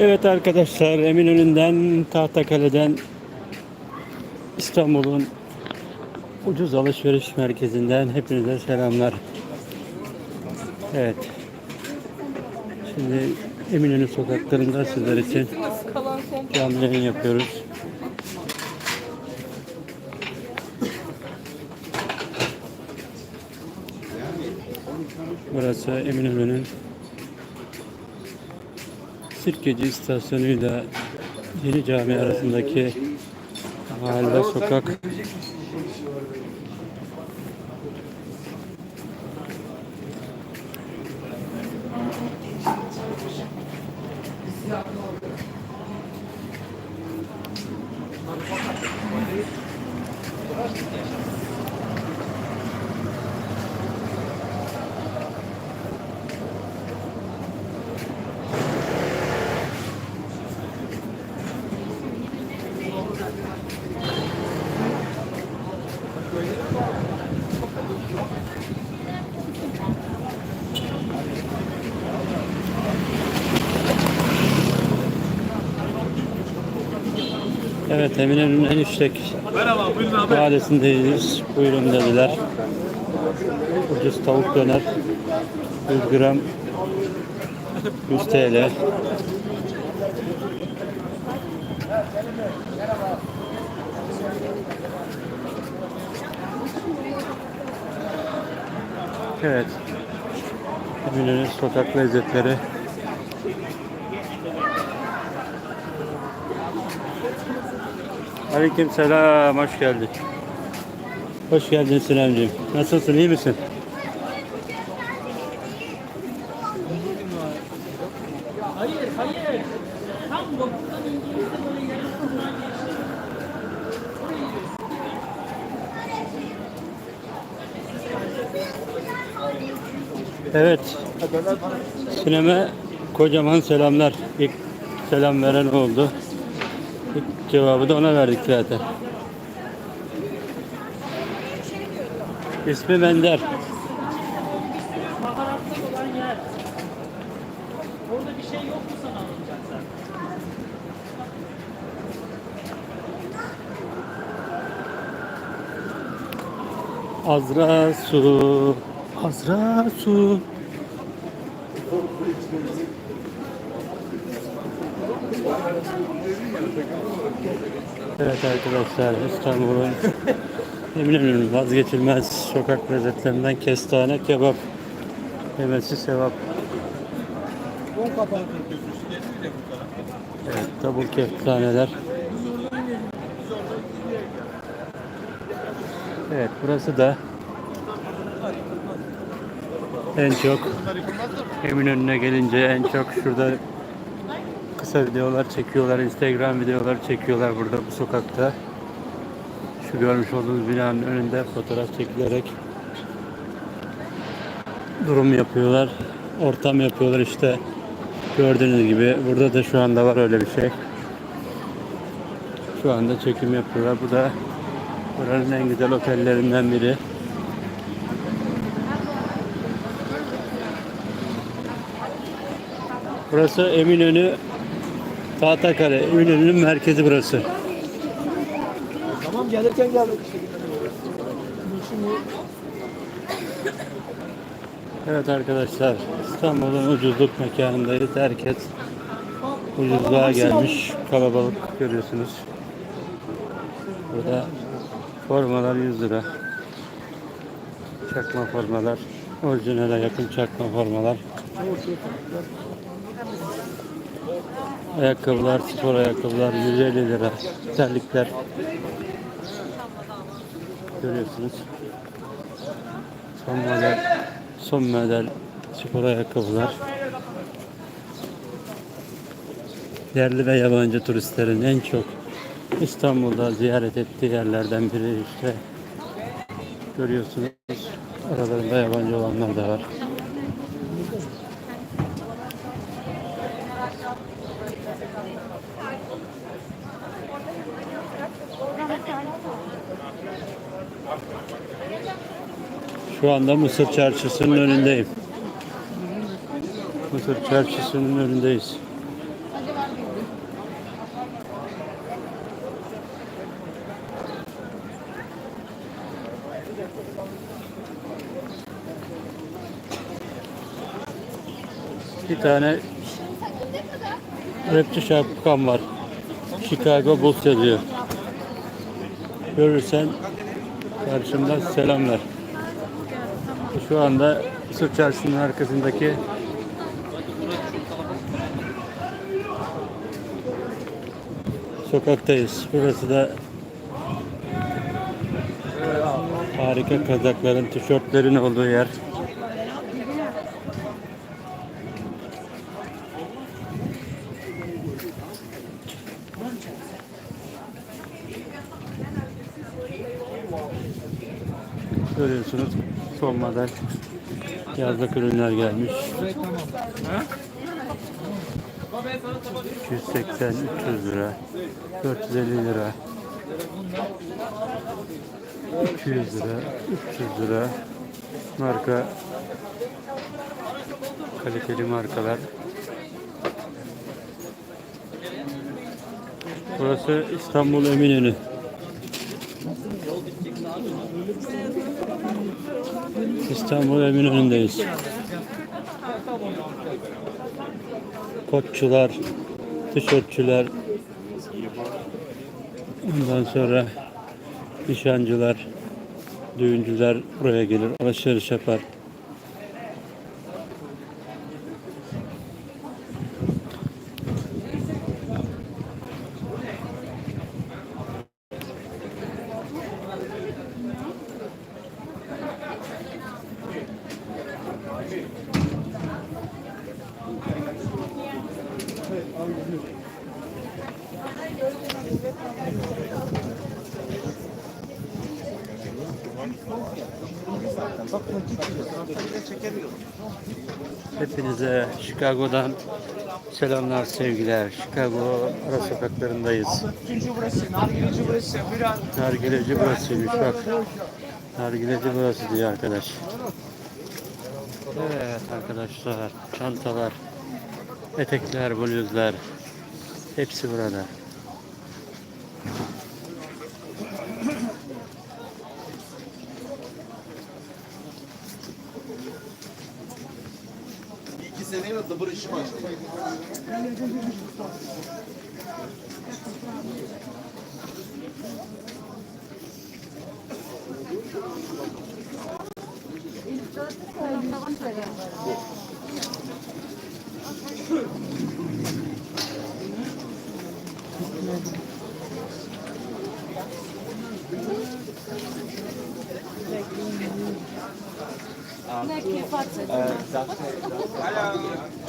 Evet arkadaşlar Eminönü'nden Tahtakale'den İstanbul'un ucuz alışveriş merkezinden hepinize selamlar. Evet. Şimdi Eminönü sokaklarında sizler için canlı yayın yapıyoruz. Burası Eminönü'nün Sirkeci istasyonuyla Yeni Cami arasındaki mahalle sokak. Evet Eminönü'nün en yüksek mahallesindeyiz. Buyurun dediler. Ucuz tavuk döner. 100 gram 100 TL. Evet. Eminönü sokak lezzetleri. Aleyküm selam, hoş geldin. Hoş geldin Sinemciğim. Nasılsın, iyi misin? Hayır, hayır. Tam vapurdan indiğimizde böyle yarısından Evet. Sineme kocaman selamlar. İlk selam veren oldu. Cevabı da ona verdik zaten. İsmi Bender. Azra su. Azra su. Evet arkadaşlar İstanbul'un Eminönü'nün vazgeçilmez sokak lezzetlerinden kestane kebap yemesi sevap. Evet double kestaneler. Evet burası da en çok Eminönü'ne gelince en çok şurada kısa videolar çekiyorlar, Instagram videolar çekiyorlar burada bu sokakta. Şu görmüş olduğunuz binanın önünde fotoğraf çekilerek durum yapıyorlar, ortam yapıyorlar işte. Gördüğünüz gibi burada da şu anda var öyle bir şey. Şu anda çekim yapıyorlar. Bu da buranın en güzel otellerinden biri. Burası Eminönü Tahtakale. Eminönü'nün merkezi burası. Gelirken geldik. Evet arkadaşlar İstanbul'un ucuzluk mekanındayız. Herkes ucuzluğa gelmiş. Kalabalık görüyorsunuz. Burada formalar 100 lira. Çakma formalar. Orijinale yakın çakma formalar. Ayakkabılar, spor ayakkabılar 150 lira. Terlikler. Görüyorsunuz. Son model, son model spor ayakkabılar. Yerli ve yabancı turistlerin en çok İstanbul'da ziyaret ettiği yerlerden biri işte. Görüyorsunuz. Aralarında yabancı olanlar da var. Şu anda Mısır Çarşısı'nın önündeyim. Mısır Çarşısı'nın önündeyiz. Bir tane rapçi şapkam var. Chicago Bulls yazıyor. Görürsen karşımda selamlar. Şu anda Mısır Çarşısı'nın arkasındaki sokaktayız. Burası da harika kazakların, tişörtlerin olduğu yer. Görüyorsunuz model. Yazlık ürünler gelmiş. 280 300 lira. 450 lira. 200 lira 300 lira. Marka. Kaliteli markalar. Burası İstanbul Eminönü İstanbul Eminönü'ndeyiz. Kotçular, tişörtçüler, ondan sonra nişancılar, düğüncüler buraya gelir, alışveriş yapar. Hepinize Chicago'dan selamlar, sevgiler. Chicago ara sokaklarındayız. Nargileci burasıymış bak. Nargileci burası diyor arkadaş. Evet arkadaşlar, çantalar, etekler, bluzlar hepsi burada.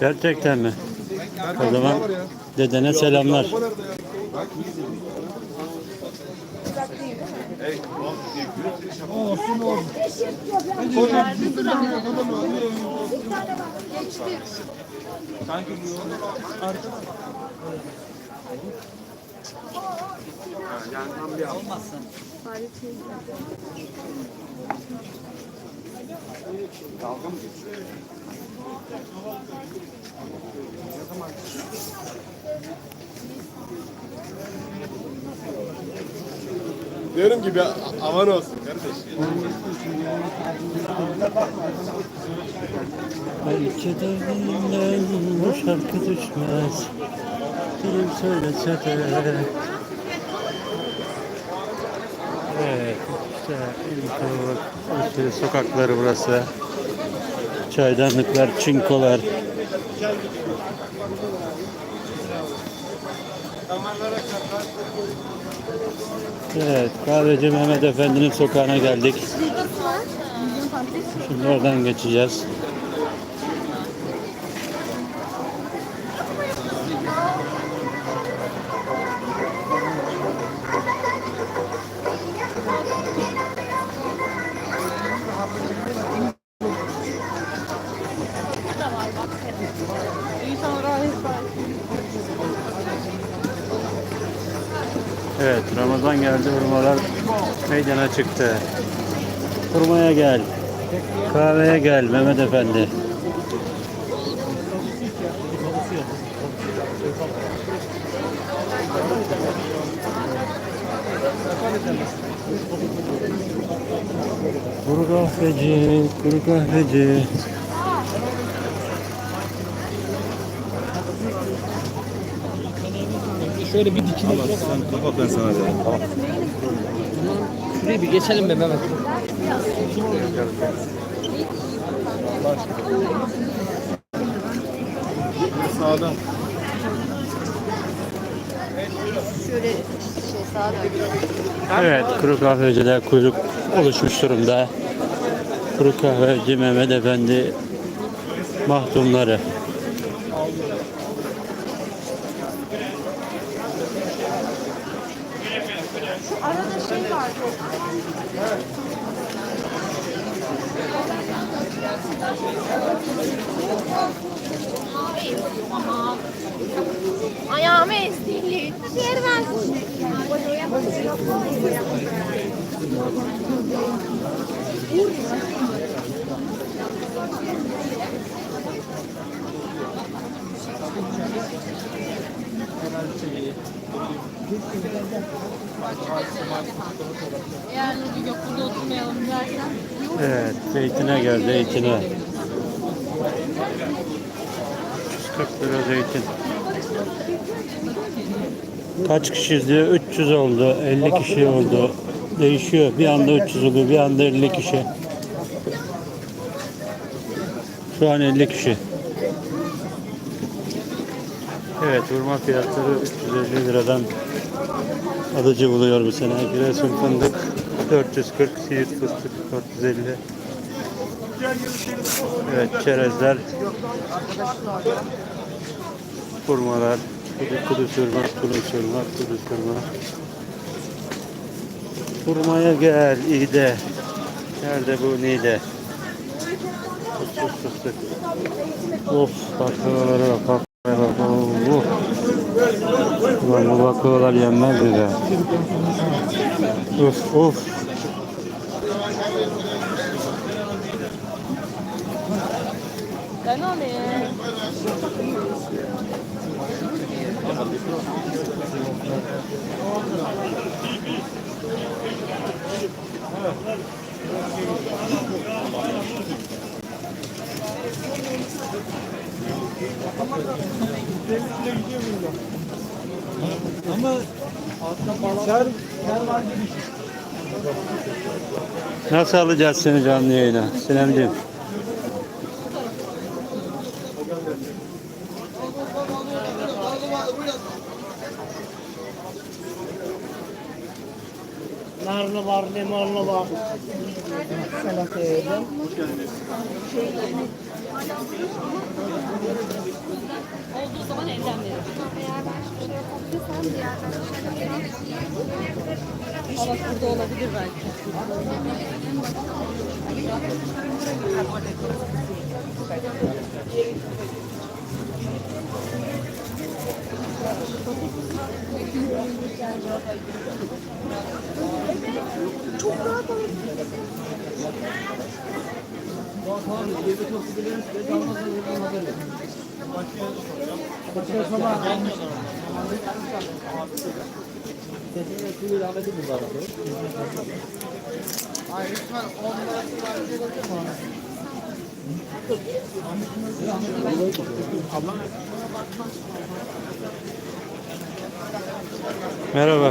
Gerçekten mi? O zaman dedene selamlar. Diyorum ki bir aman olsun kardeş. Belki de bu şarkı düşmez. Dilim söylese de. Evet, olarak alışveriş sokakları burası. Çaydanlıklar, çinkolar. Evet, kahveci Mehmet Efendi'nin sokağına geldik. Şimdi oradan geçeceğiz. Evet, Ramazan geldi, hurmalar meydana çıktı. Hurmaya gel, kahveye gel Mehmet Efendi. Kuru kahveci, kuru kahveci. Şöyle bir dikine Sen kapat ben sana dedim. Tamam. Şuraya bir geçelim be Mehmet. Sağdan. Şöyle şey sağa dön. Evet, kuru kahvecide kuyruk oluşmuş durumda. Kuru kahveci Mehmet Efendi mahdumları. Ayağımı ezdi. Yer ver. Yani. Evet, zeytine gel, zeytine. 340 lira zeytin. Kaç kişi izliyor? 300 oldu, 50 kişi oldu. Değişiyor. Bir anda 300 oluyor, bir anda 50 kişi. Şu an 50 kişi. Evet, hurma fiyatları 350 liradan alıcı buluyor bu sene. Giresun fındık 440, siirt fıstık 450. Evet, çerezler, hurmalar, kudu, sürma, kudu sürma, kudu sürma. Hurmaya gel, iyi de. Nerede bu nide? Fıstık fıstık. Of, baklavalara bak. Oh. Ulan bu baklavalar yenmez mi be? Of of. Ben o ne? Nasıl alacağız seni canlı yayına Sinemciğim? Narlı var, limonlu var. Salata yedim. Olduğu zaman elden veririm. Eğer ben şu şey yapabilirsem diğerden Salak burada olabilir belki. Merhaba. Merhaba,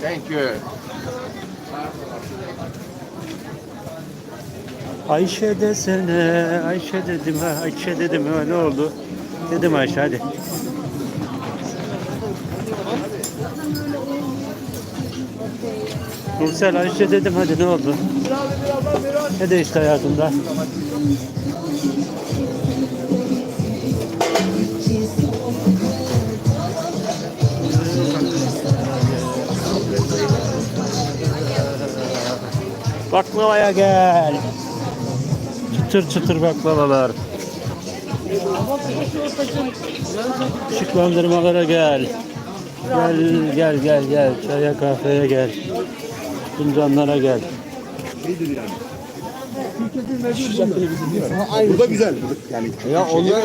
Thank you. Ayşe desene, Ayşe dedim ha, Ayşe dedim ha ne oldu? Dedim Ayşe hadi. Bursa'yla işte dedim hadi ne oldu? Ne değişti hayatımda? Baklavaya gel. Çıtır çıtır baklavalar. Işıklandırmalara gel. Gel gel gel gel. Çaya kahveye gel. Fincanlara gel. Burada güzel. Yani Ya onlar